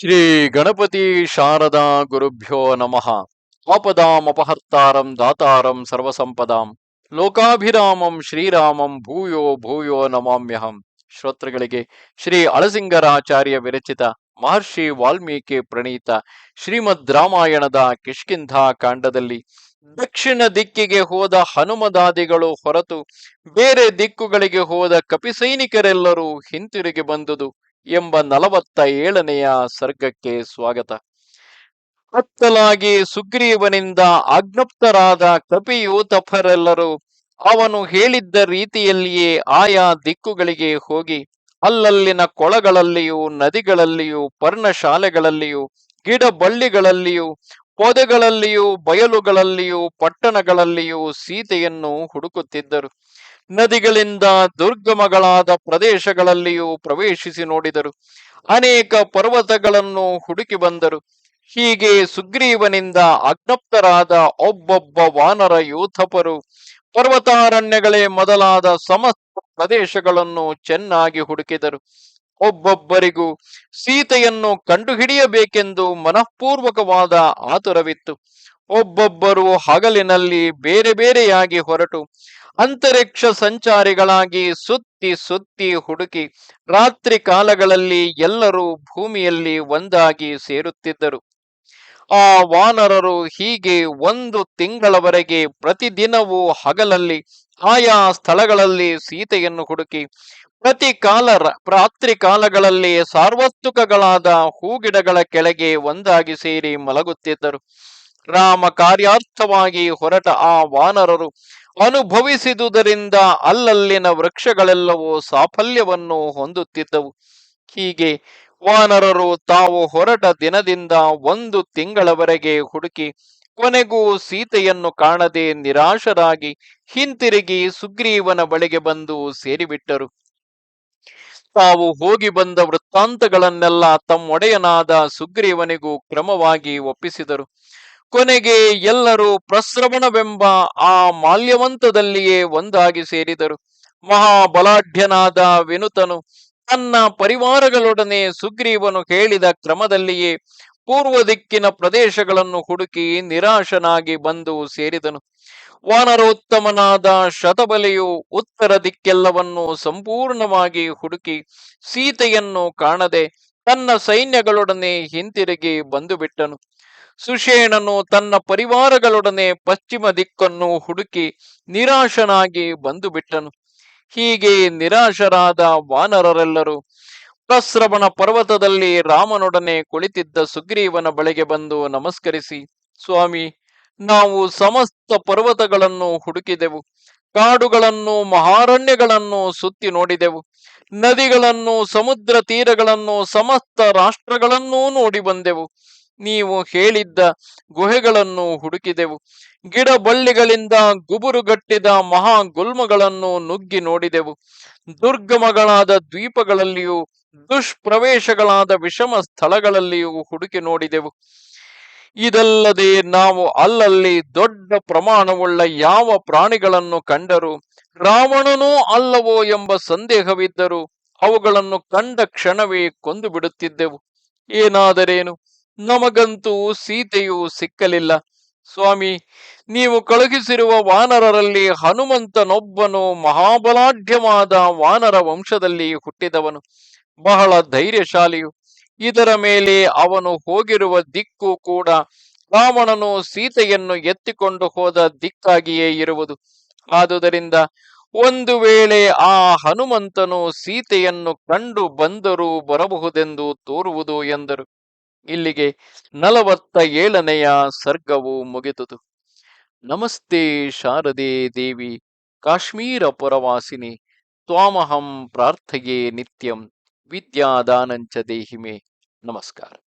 ಶ್ರೀ ಗಣಪತಿ ಶಾರದಾ ಗುರುಭ್ಯೋ ನಮಃ. ಆಪದಾಮಪಹರ್ತಾರಂ ದಾತಾರಂ ಸರ್ವಸಂಪದಾಂ. ಲೋಕಾಭಿರಾಮಂ ಶ್ರೀರಾಮಂ ಭೂಯೋ ಭೂಯೋ ನಮಾಮ್ಯಹಂ. ಶ್ರೋತೃಗಳಿಗೆ ಶ್ರೀ ಅಳಸಿಂಗರಾಚಾರ್ಯ ವಿರಚಿತ ಮಹರ್ಷಿ ವಾಲ್ಮೀಕಿ ಪ್ರಣೀತ ಶ್ರೀಮದ್ ರಾಮಾಯಣದ ಕಿಷ್ಕಿಂಧಾ ಕಾಂಡದಲ್ಲಿ ದಕ್ಷಿಣ ದಿಕ್ಕಿಗೆ ಹೋದ ಹನುಮದಾದಿಗಳು ಹೊರತು ಬೇರೆ ದಿಕ್ಕುಗಳಿಗೆ ಹೋದ ಕಪಿಸೈನಿಕರೆಲ್ಲರೂ ಹಿಂತಿರುಗಿ ಬಂದುದು. ಎಂಬ ನಲವತ್ತ ಏಳನೆಯ ಸರ್ಗಕ್ಕೆ ಸ್ವಾಗತ. ಕತ್ತಲಾಗಿ ಸುಗ್ರೀವನಿಂದ ಆಜ್ಞಪ್ತರಾದ ಕಪಿಯೂತಫರೆಲ್ಲರೂ ಅವನು ಹೇಳಿದ್ದ ರೀತಿಯಲ್ಲಿಯೇ ಆಯಾ ದಿಕ್ಕುಗಳಿಗೆ ಹೋಗಿ ಅಲ್ಲಲ್ಲಿನ ಕೊಳಗಳಲ್ಲಿಯೂ, ನದಿಗಳಲ್ಲಿಯೂ, ಪರ್ಣಶಾಲೆಗಳಲ್ಲಿಯೂ ಗಿಡ ಬಳ್ಳಿಗಳಲ್ಲಿಯೂ ಪೊದೆಗಳಲ್ಲಿಯೂ, ಬಯಲುಗಳಲ್ಲಿಯೂ, ಪಟ್ಟಣಗಳಲ್ಲಿಯೂ ಸೀತೆಯನ್ನು ಹುಡುಕುತ್ತಿದ್ದರು. ನದಿಗಳಿಂದ ದುರ್ಗಮಗಳಾದ ಪ್ರದೇಶಗಳಲ್ಲಿಯೂ ಪ್ರವೇಶಿಸಿ ನೋಡಿದರು. ಅನೇಕ ಪರ್ವತಗಳನ್ನು ಹುಡುಕಿ ಬಂದರು. ಹೀಗೆ ಸುಗ್ರೀವನಿಂದ ಅಜ್ಞಪ್ತರಾದ ಒಬ್ಬೊಬ್ಬ ವಾನರ ಯೂಥಪರು ಪರ್ವತಾರಣ್ಯಗಳೇ ಮೊದಲಾದ ಸಮಸ್ತ ಪ್ರದೇಶಗಳನ್ನು ಚೆನ್ನಾಗಿ ಹುಡುಕಿದರು. ಒಬ್ಬೊಬ್ಬರಿಗೂ ಸೀತೆಯನ್ನು ಕಂಡುಹಿಡಿಯಬೇಕೆಂದು ಮನಃಪೂರ್ವಕವಾದ ಆತುರವಿತ್ತು. ಒಬ್ಬೊಬ್ಬರು ಹಗಲಿನಲ್ಲಿ ಬೇರೆ ಬೇರೆಯಾಗಿ ಹೊರಟು. ಅಂತರಿಕ್ಷ ಸಂಚಾರಿಗಳಾಗಿ ಸುತ್ತಿ ಸುತ್ತಿ ಹುಡುಕಿ ರಾತ್ರಿ ಕಾಲಗಳಲ್ಲಿ ಎಲ್ಲರೂ ಭೂಮಿಯಲ್ಲಿ ಒಂದಾಗಿ ಸೇರುತ್ತಿದ್ದರು. ಆ ವಾನರರು ಹೀಗೆ ಒಂದು ತಿಂಗಳವರೆಗೆ ಪ್ರತಿದಿನವೂ ಹಗಲಲ್ಲಿ ಆಯಾ ಸ್ಥಳಗಳಲ್ಲಿ ಸೀತೆಯನ್ನು ಹುಡುಕಿ, ಪ್ರತಿ ಕಾಲ ರಾತ್ರಿ ಕಾಲಗಳಲ್ಲಿ ಸಾರ್ವತ್ರಿಕಗಳಾದ ಹೂಗಿಡಗಳ ಕೆಳಗೆ ಒಂದಾಗಿ ಸೇರಿ ಮಲಗುತ್ತಿದ್ದರು. ರಾಮ ಕಾರ್ಯಾರ್ಥವಾಗಿ ಹೊರಟ ಆ ವಾನರರು ಅನುಭವಿಸಿದುದರಿಂದ ಅಲ್ಲಲ್ಲಿನ ವೃಕ್ಷಗಳೆಲ್ಲವೂ ಸಾಫಲ್ಯವನ್ನು ಹೊಂದುತ್ತಿದ್ದವು. ಹೀಗೆ ವಾನರರು ತಾವು ಹೊರಟ ದಿನದಿಂದ ಒಂದು ತಿಂಗಳವರೆಗೆ ಹುಡುಕಿ ಕೊನೆಗೂ ಸೀತೆಯನ್ನು ಕಾಣದೆ ನಿರಾಶರಾಗಿ ಹಿಂತಿರುಗಿ ಸುಗ್ರೀವನ ಬಳಿಗೆ ಬಂದು ಸೇರಿಬಿಟ್ಟರು. ತಾವು ಹೋಗಿ ಬಂದ ವೃತ್ತಾಂತಗಳನ್ನೆಲ್ಲ ತಮ್ಮೊಡೆಯನಾದ ಸುಗ್ರೀವನಿಗೂ ಕ್ರಮವಾಗಿ ಒಪ್ಪಿಸಿದರು. ಕೊನೆಗೆ ಎಲ್ಲರೂ ಪ್ರಸ್ರವಣವೆಂಬ ಆ ಮಾಲ್ಯವಂತದಲ್ಲಿಯೇ ಒಂದಾಗಿ ಸೇರಿದರು. ಮಹಾಬಲಾಢ್ಯನಾದ ವಿನುತನು ತನ್ನ ಪರಿವಾರಗಳೊಡನೆ ಸುಗ್ರೀವನು ಹೇಳಿದ ಕ್ರಮದಲ್ಲಿಯೇ ಪೂರ್ವ ದಿಕ್ಕಿನ ಪ್ರದೇಶಗಳನ್ನು ಹುಡುಕಿ ನಿರಾಶನಾಗಿ ಬಂದು ಸೇರಿದನು. ವಾನರೋತ್ತಮನಾದ ಶತಬಲೆಯು ಉತ್ತರ ದಿಕ್ಕೆಲ್ಲವನ್ನು ಸಂಪೂರ್ಣವಾಗಿ ಹುಡುಕಿ ಸೀತೆಯನ್ನು ಕಾಣದೆ ತನ್ನ ಸೈನ್ಯಗಳೊಡನೆ ಹಿಂತಿರುಗಿ ಬಂದು ಬಿಟ್ಟನು ಸುಷೇಣನು ತನ್ನ ಪರಿವಾರಗಳೊಡನೆ ಪಶ್ಚಿಮ ದಿಕ್ಕನ್ನು ಹುಡುಕಿ ನಿರಾಶನಾಗಿ ಬಂದು ಬಿಟ್ಟನು ಹೀಗೆ ನಿರಾಶರಾದ ವಾನರರೆಲ್ಲರೂ ಪ್ರಸ್ರವಣ ಪರ್ವತದಲ್ಲಿ ರಾಮನೊಡನೆ ಕುಳಿತಿದ್ದ ಸುಗ್ರೀವನ ಬಳಿಗೆ ಬಂದು ನಮಸ್ಕರಿಸಿ, ಸ್ವಾಮಿ, ನಾವು ಸಮಸ್ತ ಪರ್ವತಗಳನ್ನು ಹುಡುಕಿದೆವು. ಕಾಡುಗಳನ್ನು, ಮಹಾರಣ್ಯಗಳನ್ನು ಸುತ್ತಿ ನೋಡಿದೆವು. ನದಿಗಳನ್ನು, ಸಮುದ್ರ ತೀರಗಳನ್ನು, ಸಮಸ್ತ ರಾಷ್ಟ್ರಗಳನ್ನೂ ನೋಡಿ ಬಂದೆವು. ನೀವು ಹೇಳಿದ್ದ ಗುಹೆಗಳನ್ನು ಹುಡುಕಿದೆವು. ಗಿಡ ಬಳ್ಳಿಗಳಿಂದ ಗುಬುರುಗಟ್ಟಿದ ಮಹಾ ಗುಲ್ಮಗಳನ್ನು ನುಗ್ಗಿ ನೋಡಿದೆವು. ದುರ್ಗಮಗಳಾದ ದ್ವೀಪಗಳಲ್ಲಿಯೂ, ದುಷ್ಪ್ರವೇಶಗಳಾದ ವಿಷಮ ಸ್ಥಳಗಳಲ್ಲಿಯೂ ಹುಡುಕಿ ನೋಡಿದೆವು. ಇದಲ್ಲದೆ ನಾವು ಅಲ್ಲಲ್ಲಿ ದೊಡ್ಡ ಪ್ರಮಾಣವುಳ್ಳ ಯಾವ ಪ್ರಾಣಿಗಳನ್ನು ಕಂಡರೂ, ರಾವಣನೂ ಅಲ್ಲವೋ ಎಂಬ ಸಂದೇಹವಿದ್ದರೂ ಅವುಗಳನ್ನು ಕಂಡ ಕ್ಷಣವೇ ಕೊಂದು ಬಿಡುತ್ತಿದ್ದೆವು. ಏನಾದರೇನು? ನಮಗಂತೂ ಸೀತೆಯು ಸಿಕ್ಕಲಿಲ್ಲ. ಸ್ವಾಮಿ, ನೀವು ಕಳುಹಿಸಿರುವ ವಾನರರಲ್ಲಿ ಹನುಮಂತನೊಬ್ಬನು ಮಹಾಬಲಾಢ್ಯವಾದ ವಾನರ ವಂಶದಲ್ಲಿ ಹುಟ್ಟಿದವನು. ಬಹಳ ಧೈರ್ಯಶಾಲಿಯು. ಇದರ ಮೇಲೆ ಅವನು ಹೋಗಿರುವ ದಿಕ್ಕು ಕೂಡ ರಾವಣನು ಸೀತೆಯನ್ನು ಎತ್ತಿಕೊಂಡು ಹೋದ ದಿಕ್ಕಾಗಿಯೇ ಇರುವುದು. ಆದುದರಿಂದ ಒಂದು ವೇಳೆ ಆ ಹನುಮಂತನು ಸೀತೆಯನ್ನು ಕಂಡು ಬಂದರೂ ಬರಬಹುದೆಂದು ತೋರುವುದು ಎಂದರು. ಇಲ್ಲಿಗೆ ನಲವತ್ತ ಏಳನೆಯ ಸರ್ಗವು ಮುಗಿದುದು. ನಮಸ್ತೆ ಶಾರದೆ ದೇವಿ, ಕಾಶ್ಮೀರ ಪುರವಾಸಿನಿ, ತ್ವಾಮಹಂ ಪ್ರಾರ್ಥೆಯೇ ನಿತ್ಯಂ, ವಿದ್ಯಾದಾನಂಚ ದೇಹಿಮೆ. ನಮಸ್ಕಾರ.